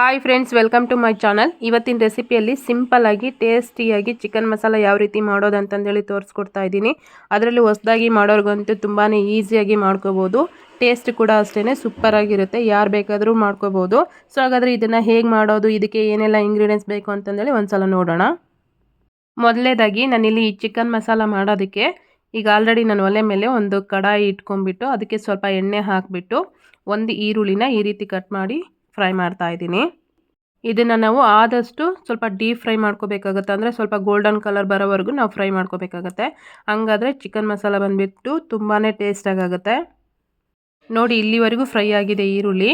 Hi friends welcome to my channel ಇವತ್ತಿನ ರೆಸಿಪಿಯಲ್ಲಿ simple ಆಗಿ ಟೇಸ್ಟಿಯಾಗಿ ಚಿಕನ್ ಮಸಾಲ ಯಾವ ರೀತಿ ಮಾಡೋದು ಅಂತಂದೇಳಿ ತೋರಿಸ್ಕೊಡ್ತಾ ಇದ್ದೀನಿ. ಅದರಲ್ಲಿ ಹೊಸದಾಗಿ ಮಾಡೋರ್ಗಂತೂ ತುಂಬಾ ಈಸಿಯಾಗಿ ಮಾಡ್ಕೋಬೋದು. ಟೇಸ್ಟ್ ಕೂಡ ಅಷ್ಟೇ ಸೂಪರ್ ಆಗಿರುತ್ತೆ. ಯಾರು ಬೇಕಾದರೂ ಮಾಡ್ಕೋಬೋದು. ಸೊ ಹಾಗಾದರೆ ಇದನ್ನು ಹೇಗೆ ಮಾಡೋದು, ಇದಕ್ಕೆ ಏನೆಲ್ಲ ಇಂಗ್ರೀಡಿಯೆಂಟ್ಸ್ ಬೇಕು ಅಂತಂದೇಳಿ ಒಂದ್ಸಲ ನೋಡೋಣ. ಮೊದಲೇದಾಗಿ ನಾನಿಲ್ಲಿ ಈ ಚಿಕನ್ ಮಸಾಲ ಮಾಡೋದಕ್ಕೆ ಈಗ ಆಲ್ರೆಡಿ ನಾನು ಒಲೆ ಮೇಲೆ ಒಂದು ಕಡಾಯಿ ಇಟ್ಕೊಂಡ್ಬಿಟ್ಟು ಅದಕ್ಕೆ ಸ್ವಲ್ಪ ಎಣ್ಣೆ ಹಾಕಿಬಿಟ್ಟು ಒಂದು ಈರುಳ್ಳಿನ ಈ ರೀತಿ ಕಟ್ ಮಾಡಿ ಫ್ರೈ ಮಾಡ್ತಾ ಇದ್ದೀನಿ. ಇದನ್ನು ನಾವು ಆದಷ್ಟು ಸ್ವಲ್ಪ ಡೀಪ್ ಫ್ರೈ ಮಾಡ್ಕೋಬೇಕಾಗತ್ತೆ. ಅಂದರೆ ಸ್ವಲ್ಪ ಗೋಲ್ಡನ್ ಕಲರ್ ಬರೋವರೆಗೂ ನಾವು ಫ್ರೈ ಮಾಡ್ಕೋಬೇಕಾಗತ್ತೆ. ಹಂಗಾದರೆ ಚಿಕನ್ ಮಸಾಲ ಬಂದುಬಿಟ್ಟು ತುಂಬಾ ಟೇಸ್ಟಾಗುತ್ತೆ ನೋಡಿ, ಇಲ್ಲಿವರೆಗೂ ಫ್ರೈ ಆಗಿದೆ ಈರುಳ್ಳಿ.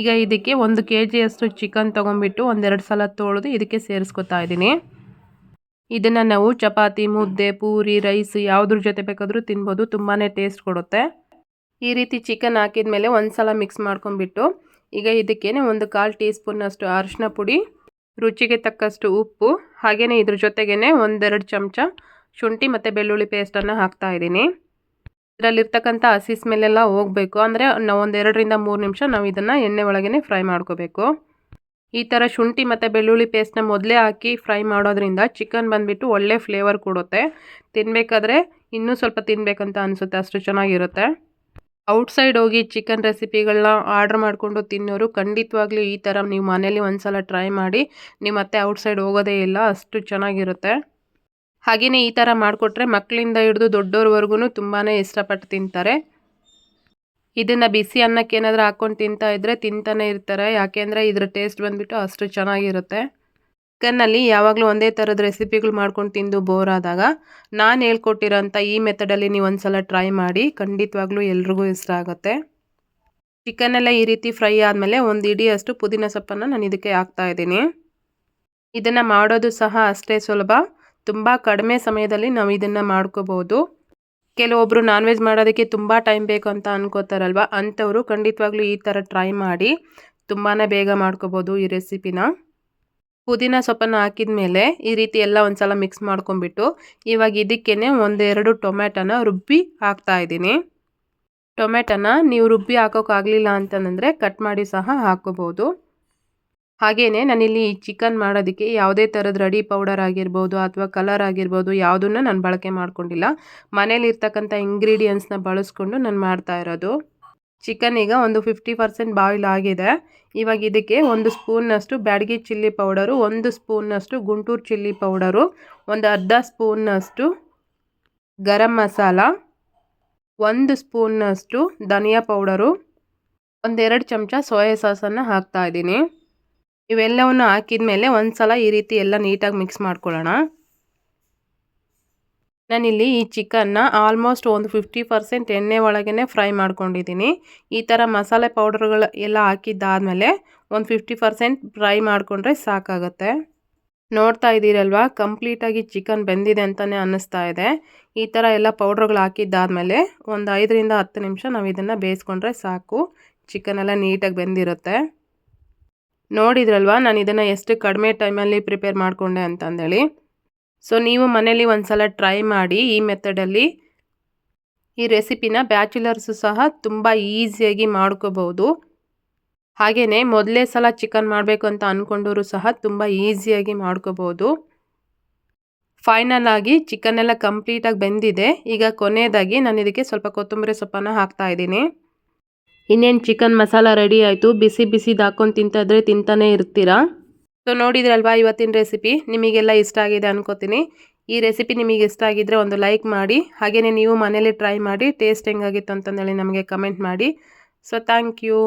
ಈಗ ಇದಕ್ಕೆ ಒಂದು ಕೆ ಜಿಯಷ್ಟು ಚಿಕನ್ ತೊಗೊಂಬಿಟ್ಟು ಒಂದೆರಡು ಸಲ ತೊಳೆದು ಇದಕ್ಕೆ ಸೇರಿಸ್ಕೊತಾ ಇದ್ದೀನಿ. ಇದನ್ನು ನಾವು ಚಪಾತಿ, ಮುದ್ದೆ, ಪೂರಿ, ರೈಸ್ ಯಾವುದ್ರ ಜೊತೆ ಬೇಕಾದರೂ ತಿನ್ಬೋದು. ತುಂಬಾ ಟೇಸ್ಟ್ ಕೊಡುತ್ತೆ. ಈ ರೀತಿ ಚಿಕನ್ ಹಾಕಿದ ಮೇಲೆ ಒಂದು ಸಲ ಮಿಕ್ಸ್ ಮಾಡ್ಕೊಂಬಿಟ್ಟು ಈಗ ಇದಕ್ಕೇನೆ ಒಂದು ಕಾಲು ಟೀ ಸ್ಪೂನಷ್ಟು ಅರಿಶಿನ ಪುಡಿ, ರುಚಿಗೆ ತಕ್ಕಷ್ಟು ಉಪ್ಪು ಹಾಗೆಯೇ ಇದ್ರ ಜೊತೆಗೇ ಒಂದೆರಡು ಚಮಚ ಶುಂಠಿ ಮತ್ತು ಬೆಳ್ಳುಳ್ಳಿ ಪೇಸ್ಟನ್ನು ಹಾಕ್ತಾ ಇದ್ದೀನಿ. ಇದರಲ್ಲಿರ್ತಕ್ಕಂಥ ಹಸಿ ಸ್ಮೆಲ್ಲೆಲ್ಲ ಹೋಗಬೇಕು. ಅಂದರೆ ನಾವು ಒಂದೆರಡರಿಂದ ಮೂರು ನಿಮಿಷ ನಾವು ಇದನ್ನು ಎಣ್ಣೆ ಒಳಗೇ ಫ್ರೈ ಮಾಡ್ಕೋಬೇಕು. ಈ ಥರ ಶುಂಠಿ ಮತ್ತು ಬೆಳ್ಳುಳ್ಳಿ ಪೇಸ್ಟ್ನ ಮೊದಲೇ ಹಾಕಿ ಫ್ರೈ ಮಾಡೋದ್ರಿಂದ ಚಿಕನ್ ಬಂದುಬಿಟ್ಟು ಒಳ್ಳೆ ಫ್ಲೇವರ್ ಕೊಡುತ್ತೆ. ತಿನ್ನಬೇಕಾದ್ರೆ ಇನ್ನೂ ಸ್ವಲ್ಪ ತಿನ್ನಬೇಕಂತ ಅನಿಸುತ್ತೆ, ಅಷ್ಟು ಚೆನ್ನಾಗಿರುತ್ತೆ. ಔಟ್ಸೈಡ್ ಹೋಗಿ ಚಿಕನ್ ರೆಸಿಪಿಗಳನ್ನ ಆರ್ಡ್ರ್ ಮಾಡಿಕೊಂಡು ತಿನ್ನೋರು ಖಂಡಿತವಾಗ್ಲೂ ಈ ಥರ ನೀವು ಮನೇಲಿ ಒಂದು ಸಲ ಟ್ರೈ ಮಾಡಿ ನೀವು ಮತ್ತೆ ಔಟ್ಸೈಡ್ ಹೋಗೋದೇ ಇಲ್ಲ, ಅಷ್ಟು ಚೆನ್ನಾಗಿರುತ್ತೆ. ಹಾಗೆಯೇ ಈ ಥರ ಮಾಡಿಕೊಟ್ರೆ ಮಕ್ಕಳಿಂದ ಹಿಡಿದು ದೊಡ್ಡವ್ರವರೆಗೂ ತುಂಬಾ ಇಷ್ಟಪಟ್ಟು ತಿಂತಾರೆ. ಇದನ್ನು ಬಿಸಿ ಅನ್ನಕ್ಕೆ ಏನಾದರೂ ಹಾಕ್ಕೊಂಡು ತಿಂತಾ ಇದ್ದರೆ ತಿಂತಾನೆ ಇರ್ತಾರೆ, ಯಾಕೆಂದರೆ ಇದರ ಟೇಸ್ಟ್ ಬಂದುಬಿಟ್ಟು ಅಷ್ಟು ಚೆನ್ನಾಗಿರುತ್ತೆ. ಚಿಕನ್ನಲ್ಲಿ ಯಾವಾಗಲೂ ಒಂದೇ ಥರದ ರೆಸಿಪಿಗಳು ಮಾಡ್ಕೊಂಡು ತಿಂದು ಬೋರ್ ಆದಾಗ, ನಾನು ಹೇಳ್ಕೊಟ್ಟಿರೋಂಥ ಈ ಮೆಥಡಲ್ಲಿ ನೀವು ಒಂದು ಸಲ ಟ್ರೈ ಮಾಡಿ, ಖಂಡಿತವಾಗ್ಲೂ ಎಲ್ರಿಗೂ ಇಷ್ಟ ಆಗುತ್ತೆ. ಚಿಕನ್ನೆಲ್ಲ ಈ ರೀತಿ ಫ್ರೈ ಆದಮೇಲೆ ಒಂದು ಇಡಿಯಷ್ಟು ಪುದೀನ ಸೊಪ್ಪನ್ನು ನಾನು ಇದಕ್ಕೆ ಹಾಕ್ತಾ ಇದ್ದೀನಿ. ಇದನ್ನು ಮಾಡೋದು ಸಹ ಅಷ್ಟೇ ಸುಲಭ. ತುಂಬ ಕಡಿಮೆ ಸಮಯದಲ್ಲಿ ನಾವು ಇದನ್ನು ಮಾಡ್ಕೋಬೋದು. ಕೆಲವೊಬ್ಬರು ನಾನ್ ವೆಜ್ ಮಾಡೋದಕ್ಕೆ ತುಂಬ ಟೈಮ್ ಬೇಕು ಅಂತ ಅನ್ಕೋತಾರಲ್ವ? ಅಂಥವರು ಖಂಡಿತವಾಗ್ಲೂ ಈ ಥರ ಟ್ರೈ ಮಾಡಿ ತುಂಬಾ ಬೇಗ ಮಾಡ್ಕೋಬೋದು ಈ ರೆಸಿಪಿನ ಪುದೀನ ಸೊಪ್ಪನ್ನು ಹಾಕಿದ ಮೇಲೆ ಈ ರೀತಿ ಎಲ್ಲ ಒಂದ್ಸಲ ಮಿಕ್ಸ್ ಮಾಡ್ಕೊಂಡ್ಬಿಟ್ಟು ಇವಾಗ ಇದಕ್ಕೇ ಒಂದೆರಡು ಟೊಮೆಟೊನ ರುಬ್ಬಿ ಹಾಕ್ತಾ ಇದ್ದೀನಿ. ಟೊಮೆಟೊನ ನೀವು ರುಬ್ಬಿ ಹಾಕೋಕ್ಕಾಗಲಿಲ್ಲ ಅಂತಂದರೆ ಕಟ್ ಮಾಡಿ ಸಹ ಹಾಕೋಬೋದು ಹಾಗೆಯೇ ನಾನಿಲ್ಲಿ ಈ ಚಿಕನ್ ಮಾಡೋದಕ್ಕೆ ಯಾವುದೇ ಥರದ ರೆಡಿ ಪೌಡರ್ ಆಗಿರ್ಬೋದು ಅಥವಾ ಕಲರ್ ಆಗಿರ್ಬೋದು ಯಾವುದನ್ನು ನಾನು ಬಳಕೆ ಮಾಡ್ಕೊಂಡಿಲ್ಲ. ಮನೇಲಿರ್ತಕ್ಕಂಥ ಇಂಗ್ರೀಡಿಯೆಂಟ್ಸ್ನ ಬಳಸ್ಕೊಂಡು ನಾನು ಮಾಡ್ತಾ ಇರೋದು. ಚಿಕನ್ ಈಗ ಒಂದು ಫಿಫ್ಟಿ ಪರ್ಸೆಂಟ್ ಬಾಯ್ಲ್ ಆಗಿದೆ. ಇವಾಗ ಇದಕ್ಕೆ ಒಂದು ಸ್ಪೂನ್ನಷ್ಟು ಬ್ಯಾಡಗಿ ಚಿಲ್ಲಿ ಪೌಡರು, ಒಂದು ಸ್ಪೂನ್ನಷ್ಟು ಗುಂಟೂರು ಚಿಲ್ಲಿ ಪೌಡರು, ಒಂದು ಅರ್ಧ ಸ್ಪೂನ್ನಷ್ಟು ಗರಂ ಮಸಾಲ, ಒಂದು ಸ್ಪೂನ್ನಷ್ಟು ಧನಿಯಾ ಪೌಡರು ಒಂದೆರಡು ಚಮಚ ಸೋಯಾ ಸಾಸನ್ನು ಹಾಕ್ತಾ ಇದ್ದೀನಿ. ಇವೆಲ್ಲವನ್ನು ಹಾಕಿದ ಮೇಲೆ ಒಂದು ಸಲ ಈ ರೀತಿ ಎಲ್ಲ ನೀಟಾಗಿ ಮಿಕ್ಸ್ ಮಾಡ್ಕೊಳ್ಳೋಣ. ನಾನಿಲ್ಲಿ ಈ ಚಿಕನ್ನ ಆಲ್ಮೋಸ್ಟ್ ಒಂದು ಫಿಫ್ಟಿ ಪರ್ಸೆಂಟ್ ಎಣ್ಣೆ ಒಳಗೇ ಫ್ರೈ ಮಾಡ್ಕೊಂಡಿದ್ದೀನಿ. ಈ ಥರ ಮಸಾಲೆ ಪೌಡರ್ಗಳು ಎಲ್ಲ ಹಾಕಿದ್ದಾದಮೇಲೆ ಒಂದು ಫಿಫ್ಟಿ ಪರ್ಸೆಂಟ್ ಫ್ರೈ ಮಾಡಿಕೊಂಡ್ರೆ ಸಾಕಾಗುತ್ತೆ. ನೋಡ್ತಾ ಇದ್ದೀರಲ್ವಾ? ಕಂಪ್ಲೀಟಾಗಿ ಚಿಕನ್ ಬೆಂದಿದೆ ಅಂತಲೇ ಅನ್ನಿಸ್ತಾ ಇದೆ. ಈ ಥರ ಎಲ್ಲ ಪೌಡ್ರ್ಗಳು ಹಾಕಿದ್ದಾದಮೇಲೆ ಒಂದು ಐದರಿಂದ ಹತ್ತು ನಿಮಿಷ ನಾವು ಇದನ್ನು ಬೇಯಿಸ್ಕೊಂಡ್ರೆ ಸಾಕು. ಚಿಕನ್ ಎಲ್ಲ ನೀಟಾಗಿ ಬೆಂದಿರುತ್ತೆ. ನೋಡಿದ್ರಲ್ವಾ? ನಾನು ಇದನ್ನು ಎಷ್ಟು ಕಡಿಮೆ ಟೈಮಲ್ಲಿ ಪ್ರಿಪೇರ್ ಮಾಡಿಕೊಂಡೆ ಅಂತಂದೇಳಿ. ಸೊ ನೀವು ಮನೇಲಿ ಒಂದು ಸಲ ಟ್ರೈ ಮಾಡಿ ಈ ಮೆಥಡಲ್ಲಿ ಈ ರೆಸಿಪಿನ ಬ್ಯಾಚುಲರ್ಸು ಸಹ ತುಂಬ ಈಸಿಯಾಗಿ ಮಾಡ್ಕೋಬೋದು. ಹಾಗೆಯೇ ಮೊದಲೇ ಸಲ ಚಿಕನ್ ಮಾಡಬೇಕು ಅಂತ ಅಂದ್ಕೊಂಡವರು ಸಹ ತುಂಬ ಈಸಿಯಾಗಿ ಮಾಡ್ಕೋಬೋದು. ಫೈನಲ್ ಆಗಿ ಚಿಕನ್ ಎಲ್ಲ ಕಂಪ್ಲೀಟಾಗಿ ಬೆಂದಿದೆ. ಈಗ ಕೊನೆಯದಾಗಿ ನಾನು ಇದಕ್ಕೆ ಸ್ವಲ್ಪ ಕೊತ್ತಂಬರಿ ಸೊಪ್ಪನ್ನು ಹಾಕ್ತಾ ಇದ್ದೀನಿ. ಇನ್ನೇನು ಚಿಕನ್ ಮಸಾಲ ರೆಡಿ ಆಯಿತು, ಬಿಸಿ ಬಿಸಿದು ಹಾಕ್ಕೊಂಡು ತಿಂತಾಯಿದ್ರೆ ತಿಂತಾನೆ ಇರ್ತೀರಾ? ಸೊ ನೋಡಿದ್ರಲ್ವಾ ಇವತ್ತಿನ ರೆಸಿಪಿ ನಿಮಗೆಲ್ಲ ಇಷ್ಟ ಆಗಿದೆ ಅನ್ಕೋತೀನಿ. ಈ ರೆಸಿಪಿ ನಿಮಗೆ ಇಷ್ಟ ಆಗಿದ್ದರೆ ಒಂದು ಲೈಕ್ ಮಾಡಿ ಹಾಗೆಯೇ ನೀವು ಮನೇಲಿ ಟ್ರೈ ಮಾಡಿ ಟೇಸ್ಟ್ ಹೆಂಗಾಗಿತ್ತು ಅಂತಂದೇಳಿ ನಮಗೆ ಕಮೆಂಟ್ ಮಾಡಿ. So thank you